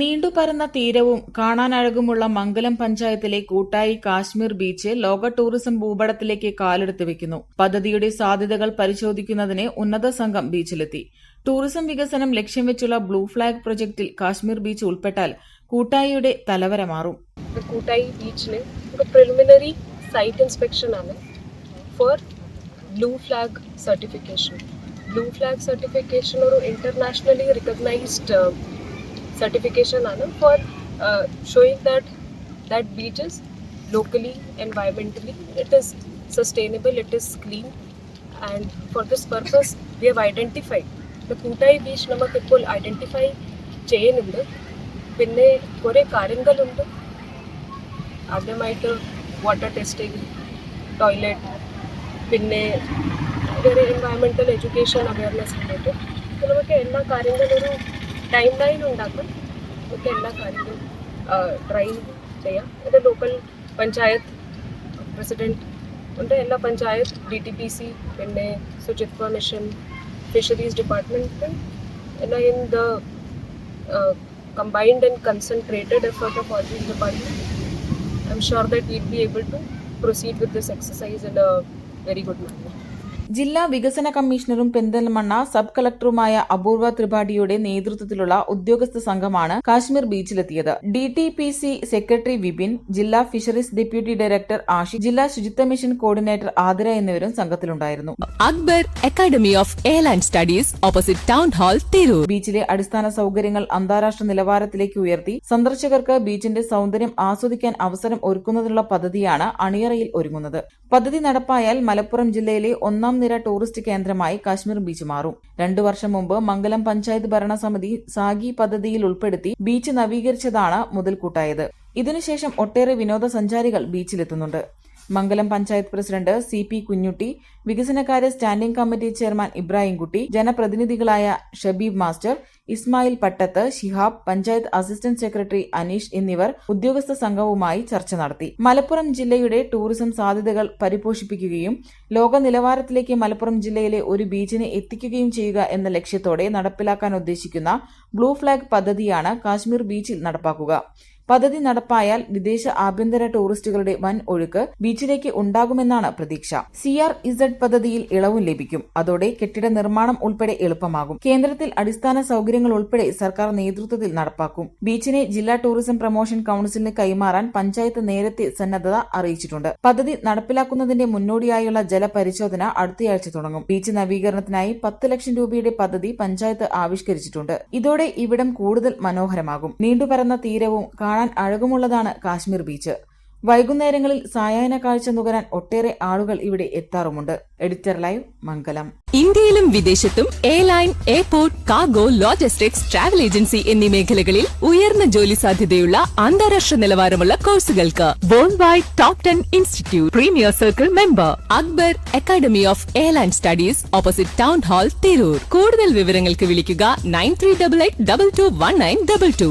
നീണ്ടുപരന്ന തീരവും കാണാനഴകുമുള്ള മംഗലം പഞ്ചായത്തിലെ കൂട്ടായി കാശ്മീർ ബീച്ച് ലോക ടൂറിസം ഭൂപടത്തിലേക്ക് കാലെടുത്ത് വെക്കുന്നു പദ്ധതിയുടെ സാധ്യതകൾ പരിശോധിക്കുന്നതിന് ഉന്നത സംഘം ബീച്ചിലെത്തി ടൂറിസം വികസനം ലക്ഷ്യം വെച്ചുള്ള ബ്ലൂ ഫ്ലാഗ് പ്രൊജക്ടിൽ കാശ്മീർ ബീച്ച് ഉൾപ്പെട്ടാൽ കൂട്ടായിയുടെ തലവര മാറും കൂട്ടായി ബീച്ചിന് ഒരു പ്രിലിമിനറി സൈറ്റ് ഇൻസ്പെക്ഷൻ ആണ് for blue flag certification blue flag certification ഒരു internationally recognised certification Anam, for uh, showing that that beaches locally, environmentally, it is sustainable, it is clean. And for this purpose, we have identified the Kutai beach നമുക്ക് ഇപ്പോൾ identify ചെയ്യുന്നുണ്ട് പിന്നെ കുറേ കാര്യങ്ങളുണ്ട് ആദ്യമായിട്ട് water testing toilet പിന്നെ വേറെ environmental education awareness related നമുക്ക് എല്ലാ കാര്യങ്ങളും ഒരു ടൈം ലൈൻ ഉണ്ടാക്കും നമുക്ക് എല്ലാ കാര്യങ്ങളും ട്രൈ ചെയ്യാം ഇത് ലോക്കൽ പഞ്ചായത്ത് പ്രസിഡൻറ്റ് ഉണ്ട് എല്ലാ panchayat D T P C പിന്നെ ശുചിത്വ മിഷൻ ഫിഷറീസ് ഡിപ്പാർട്ട്മെൻറ്റ് എല്ലാം in the combined and concentrated effort of all these departments, I'm sure that we'll be able to proceed with this exercise in a very good manner. ജില്ലാ വികസന കമ്മീഷണറും Perinthalmanna sub കളക്ടറുമായ അപൂർവ ത്രിപാഠിയുടെ നേതൃത്വത്തിലുള്ള ഉദ്യോഗസ്ഥ സംഘമാണ് Kashmir ബീച്ചിലെത്തിയത് D T P C secretary Vipin ജില്ലാ fisheries deputy director Ashi ജില്ലാ ശുചിത്വ mission coordinator Athira എന്നിവരും സംഘത്തിലുണ്ടായിരുന്നു Akbar academy of airline studies opposite town hall Tirur ബീച്ചിലെ അടിസ്ഥാന സൗകര്യങ്ങൾ അന്താരാഷ്ട്ര നിലവാരത്തിലേക്ക് ഉയർത്തി സന്ദർശകർക്ക് ബീച്ചിന്റെ സൗന്ദര്യം ആസ്വദിക്കാൻ അവസരം ഒരുക്കുന്നതിനുള്ള പദ്ധതിയാണ് അണിയറയിൽ ഒരുങ്ങുന്നത് പദ്ധതി നടപ്പായാൽ മലപ്പുറം ജില്ലയിലെ ഒന്നാം നിര ടൂറിസ്റ്റ് കേന്ദ്രമായി കാശ്മീർ ബീച്ച് മാറും രണ്ടു വർഷം മുമ്പ് മംഗലം പഞ്ചായത്ത് ഭരണസമിതി സാഗി പദ്ധതിയിൽ ഉൾപ്പെടുത്തി ബീച്ച് നവീകരിച്ചതാണ് മുതൽക്കൂട്ടായത് ഇതിനുശേഷം ഒട്ടേറെ വിനോദസഞ്ചാരികൾ ബീച്ചിലെത്തുന്നുണ്ട് Mangalam panchayat president C P Kunhutty വികസനകാര്യ standing committee chairman Ibrahimkutty ജനപ്രതിനിധികളായ Shabeeb master Ismail Pattath Shihab panchayat assistant secretary Aneesh എന്നിവർ ഉദ്യോഗസ്ഥ സംഘവുമായി ചർച്ച നടത്തി മലപ്പുറം ജില്ലയുടെ ടൂറിസം സാധ്യതകൾ പരിപോഷിപ്പിക്കുകയും ലോക നിലവാരത്തിലേക്ക് മലപ്പുറം ജില്ലയിലെ ഒരു ബീച്ചിനെ എത്തിക്കുകയും ചെയ്യുക എന്ന ലക്ഷ്യത്തോടെ നടപ്പിലാക്കാൻ ഉദ്ദേശിക്കുന്ന ബ്ലൂ ഫ്ലാഗ് പദ്ധതിയാണ് കാശ്മീർ ബീച്ചിൽ നടപ്പാക്കുക പദ്ധതി നടപ്പായാൽ വിദേശ ആഭ്യന്തര ടൂറിസ്റ്റുകളുടെ വൻ ഒഴുക്ക് ബീച്ചിലേക്ക് ഉണ്ടാകുമെന്നാണ് പ്രതീക്ഷ സി ആർ ഇസഡ് പദ്ധതിയിൽ ഇളവും ലഭിക്കും അതോടെ കെട്ടിട നിർമ്മാണം ഉൾപ്പെടെ എളുപ്പമാകും കേന്ദ്രത്തിൽ അടിസ്ഥാന സൗകര്യങ്ങൾ ഉൾപ്പെടെ സർക്കാർ നേതൃത്വത്തിൽ നടപ്പാക്കും ബീച്ചിനെ ജില്ലാ ടൂറിസം പ്രൊമോഷൻ കൌൺസിലിന് കൈമാറാൻ പഞ്ചായത്ത് നേരത്തെ സന്നദ്ധത അറിയിച്ചിട്ടുണ്ട് പദ്ധതി നടപ്പിലാക്കുന്നതിന്റെ മുന്നോടിയായുള്ള ജലപരിശോധന അടുത്തയാഴ്ച തുടങ്ങും ബീച്ച് നവീകരണത്തിനായി പത്ത് ലക്ഷം രൂപയുടെ പദ്ധതി പഞ്ചായത്ത് ആവിഷ്കരിച്ചിട്ടുണ്ട് ഇതോടെ ഇവിടം കൂടുതൽ മനോഹരമാകും നീണ്ടുപരന്ന തീരവും കാണാൻ കാണാൻ അഴകുമുള്ളതാണ് കാശ്മീർ ബീച്ച് വൈകുന്നേരങ്ങളിൽ സായാഹ്ന കാഴ്ച നുകരാൻ ഒട്ടേറെ ആളുകൾ ഇവിടെ എത്താറുമുണ്ട് എഡിറ്റർ ലൈവ് മംഗലം ഇന്ത്യയിലും വിദേശത്തും airline airport cargo logistics travel agency എന്നീ മേഖലകളിൽ ഉയർന്ന ജോലി സാധ്യതയുള്ള അന്താരാഷ്ട്ര നിലവാരമുള്ള കോഴ്സുകൾക്ക് why top ten institute premier circle member Akbar academy of airline studies opposite town hall Tirur കൂടുതൽ വിവരങ്ങൾക്ക് വിളിക്കുക nine three double eight double two one nine double two